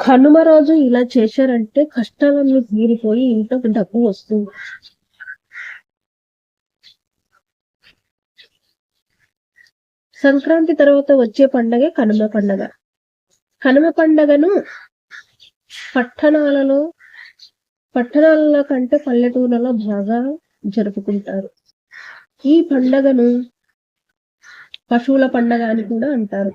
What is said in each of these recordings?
కనుమ రోజు ఇలా చేశారంటే కష్టాలన్నీ తీరిపోయి ఇంట్లోకి డబ్బు వస్తుంది. సంక్రాంతి తర్వాత వచ్చే పండగే కనుమ పండగ. కనుమ పండగను పట్టణాలలో పట్టణాలలో కంటే పల్లెటూర్లలో బాగా జరుపుకుంటారు. ఈ పండగను పశువుల పండగ అని కూడా అంటారు.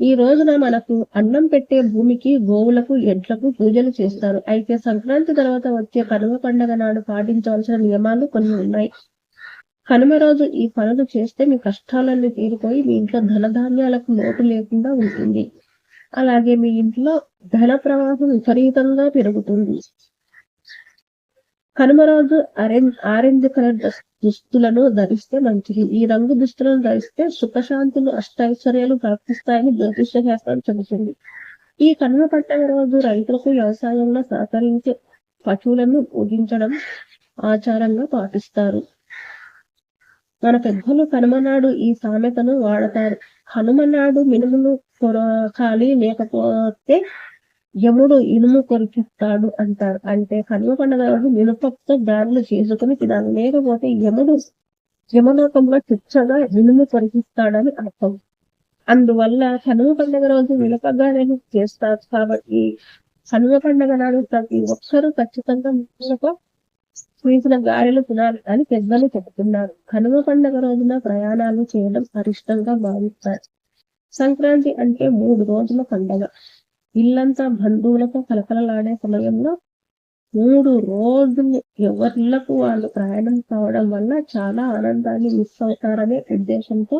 ఈ రోజున మనకు అన్నం పెట్టే భూమికి గోవులకు ఎడ్లకు పూజలు చేస్తారు. అయితే సంక్రాంతి తర్వాత వచ్చే కనుమ పండుగ నాడు పాటించవలసిన నియమాలు కొన్ని ఉన్నాయి. కనుమ రోజు ఈ పనులు చేస్తే మీ కష్టాలన్నీ తీరిపోయి మీ ఇంట్లో ధనధాన్యాలకు లోటు లేకుండా ఉంటుంది. అలాగే మీ ఇంట్లో ధన ప్రవాహం విపరీతంగా పెరుగుతుంది. కనుమ రోజు ఆరెంజ్ ఆరెంజ్ కలర్ దుస్తులను ధరిస్తే మంచిది. ఈ రంగు దుస్తులను ధరిస్తే సుఖశాంతులు అష్టైశ్వర్యాలు ప్రాప్తిస్తాయని జ్యోతిష శాస్త్రం చెబుతుంది. ఈ కనుమ పండుగ రోజు రైతులకు వ్యవసాయంలో సహకరించే పశువులను పూజించడం ఆచారంగా పాటిస్తారు. మన పెద్దలు కనుమనాడు ఈ సామెతను వాడతారు. హనుమనాడు మినుములు కొరకాలి లేకపోతే యముడు ఇనుము కొరికిస్తాడు అంటారు. అంటే కనుమ పండుగ రోజు మినపప్పుతో గారెలు చేసుకుని తినాలి. లేకపోతే యముడు యమలోకంలో చిచ్చగా ఇనుము కొరికిస్తాడని అర్థం. అందువల్ల కనుమ పండుగ రోజు మినపగానే చేస్తారు. కాబట్టి కనుమ పండుగ నాడు ప్రతి ఒక్కరూ ఖచ్చితంగా మినప చేసిన గారెలు తినాలి అని పెద్దలు చెబుతున్నారు. కనుమ పండుగ రోజున ప్రయాణాలు చేయడం అరిష్టంగా భావిస్తారు. సంక్రాంతి అంటే మూడు రోజుల పండగ. ఇల్లంతా బంధువులతో కలకలలాడే సమయంలో మూడు రోజులు ఎవరిళ్ళకు వాళ్ళు ప్రయాణం కావడం వల్ల చాలా ఆనందాన్ని మిస్ అవుతారనే ఉద్దేశంతో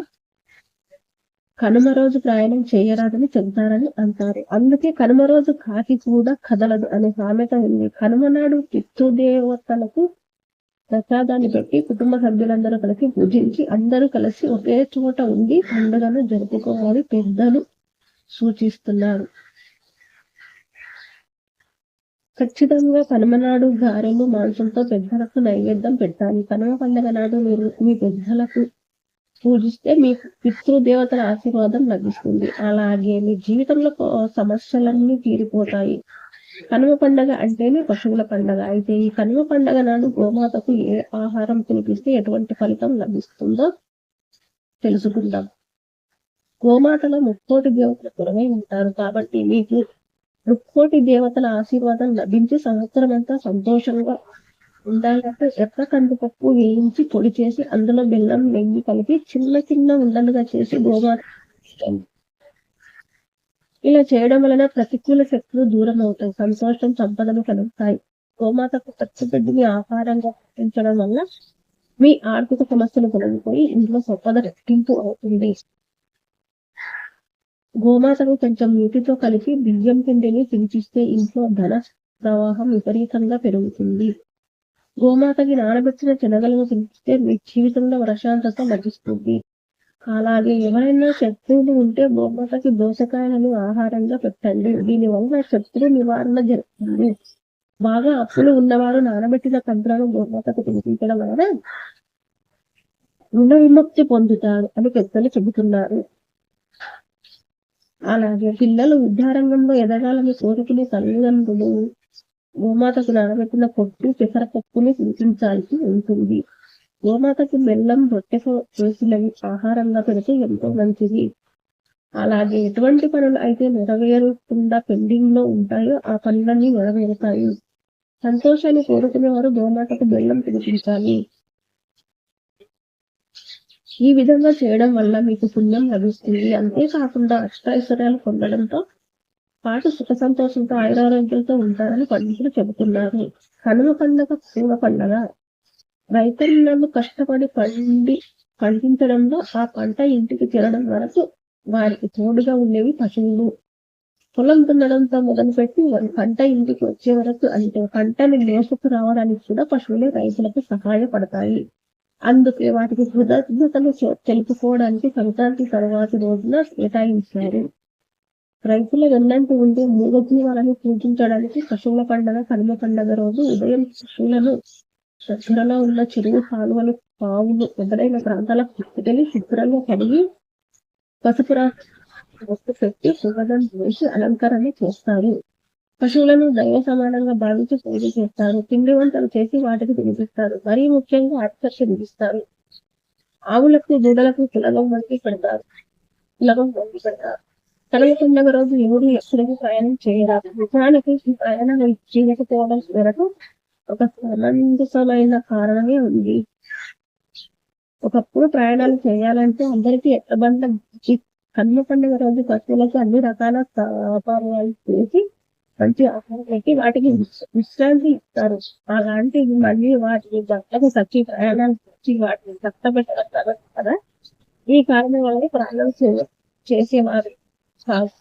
కనుమ రోజు ప్రయాణం చేయరాదని చెబుతారని అంటారు. అందుకే కనుమ రోజు కాకి కూడా కదలదు అనే సామెత ఉంది. కనుమ నాడు పితృదేవతలకు ప్రసాదాన్ని పెట్టి కుటుంబ సభ్యులందరూ కలిసి పూజించి అందరూ కలిసి ఒకే చోట ఉండి పండుగను జరుపుకోవాలని పెద్దలు సూచిస్తున్నారు. ఖచ్చితంగా కనుమ నాడు గారెలు మాంసంతో పెద్దలకు నైవేద్యం పెట్టాలి. కనుమ పండుగ నాడు మీరు మీ పెద్దలకు పూజిస్తే మీ పితృదేవతల ఆశీర్వాదం లభిస్తుంది. అలాగే మీ జీవితంలో సమస్యలన్నీ తీరిపోతాయి. కనుమ పండగ అంటేనే పశువుల పండగ. అయితే ఈ కనుమ పండగ నాడు గోమాతకు ఏ ఆహారం తినిపిస్తే ఎటువంటి ఫలితం లభిస్తుందో తెలుసుకుందాం. గోమాతలో ముక్కోటి దేవతలు గురవై ఉంటారు. కాబట్టి మీకు ముక్కోటి దేవతల ఆశీర్వాదం లభించి సంవత్సరం అంతా సంతోషంగా ఉండాలంటే ఎర్ర కందిపప్పు వేయించి పొడి చేసి అందులో బెల్లం నెయ్యి కలిపి చిన్న చిన్న ఉండలుగా చేసి గోమాత ఇలా చేయడం వలన ప్రతికూల శక్తులు దూరం అవుతాయి సంతోషం సంపదలు కలుగుతాయి. గోమాతకు పచ్చిగడ్డిని ఆహారంగా పాటించడం వల్ల మీ ఆర్థిక సమస్యలు తొలగిపోయి ఇంట్లో సంపద రెట్టింపు అవుతుంది. గోమాతను కొంచెం నీటితో కలిపి బియ్యం పిండిని పిలిచిస్తే ఇంట్లో ధన ప్రవాహం విపరీతంగా పెరుగుతుంది. గోమాతకి నానబెట్టిన శనగలను పిలిచితే మీ జీవితంలో ప్రశాంతత లభిస్తుంది. అలాగే ఎవరైనా శత్రువులు ఉంటే గోమాతకి దోసకాయలను ఆహారంగా పెట్టండి. దీని వల్ల శత్రు నివారణ జరుగుతుంది. బాగా అప్పులు ఉన్నవారు నానబెట్టిన కంతులను గోమాతకు పిలిపించడం వలన రుణ విముక్తి పొందుతారు అని పెద్దలు చెబుతున్నారు. అలాగే పిల్లలు విద్యారంగంలో ఎదగాలని కోరుకునే తల్లిదండ్రులు గోమాతకు నానబెట్టిన పొట్టు పెసరపప్పుని తినిపించాల్సి ఉంటుంది. గోమాతకి బెల్లం రొట్టెతో చేసినవి ఆహారంగా పెడితే ఎంతో మంచిది. అలాగే ఎటువంటి పనులు అయితే నెరవేరకుండా పెండింగ్లో ఉంటాయో ఆ పనులన్నీ నెరవేరుతాయి. సంతోషాన్ని కోరుకునేవారు గోమాతకు బెల్లం తినిపించాలి. ఈ విధంగా చేయడం వల్ల మీకు పుణ్యం లభిస్తుంది. అంతేకాకుండా అష్టైశ్వర్యాలు పొందడంతో పాటు సుఖ సంతోషంతో ఆయురారోగ్యంతో ఉంటారని పండితులు చెబుతున్నారు. కనుమ పండగ పూల పండగ. రైతులను కష్టపడి పండి పండించడంలో ఆ పంట ఇంటికి చేరడం వరకు వారికి తోడుగా ఉండేవి పశువులు. పొలం దున్నడంతో మొదలుపెట్టి పంట ఇంటికి వచ్చే వరకు అంటే పంటని మోసుకు రావడానికి కూడా పశువులే రైతులకు సహాయపడతాయి. అందుకే వాటికి కృతజ్ఞతలు తెలుపుకోవడానికి సంక్రాంతి తర్వాతి రోజున కేటాయించారు. రైతుల వెన్నంటి ఉండే మూగజీవాలను పూజించడానికి పశువుల పండగ కనుమ పండగ రోజు ఉదయం పశువులను దగ్గరలో ఉన్న చెరువు కాలువలు పావులు మొదలైన ప్రాంతాలకు తీసుకెళ్ళి శుభ్రంగా కడిగి పసుపు రాసి పెట్టి సుగంధం వేసి అలంకరణ చేస్తారు. పశువులను దైవ సమానంగా భావించి పూజ చేస్తారు. పిండి వంటలు చేసి వాటికి తినిపిస్తారు. మరీ ముఖ్యంగా ఆకర్ష తినిపిస్తారు ఆవులకు దూడలకు కులగం వంటి పెడతారు. కులగం వంటి పెడతారు. కనుమ పండుగ రోజు ఎవరు ఎక్కడికి ప్రయాణం చేయరాదు. నిజానికి ఈ ప్రయాణం చేయకపోవడం మేరకు ఒక సమంజసమైన కారణమే ఉంది. ఒకప్పుడు ప్రయాణాలు చేయాలంటే అందరికీ ఎట్టబండ కన్ను పండుగ రోజు పశువులకు అన్ని రకాల వ్యాపారాలు చేసి మంచి ఆహారం పెట్టి వాటికి విశ్రాంతి ఇస్తారు. అలాంటి మళ్ళీ వాటిని బట్టలకు సచ్చి ప్రయాణాలు వచ్చి వాటిని కష్టపెట్టగలుగుతారు కదా? ఈ కారణం వల్ల ప్రయాణం చేసేవారు. కాదు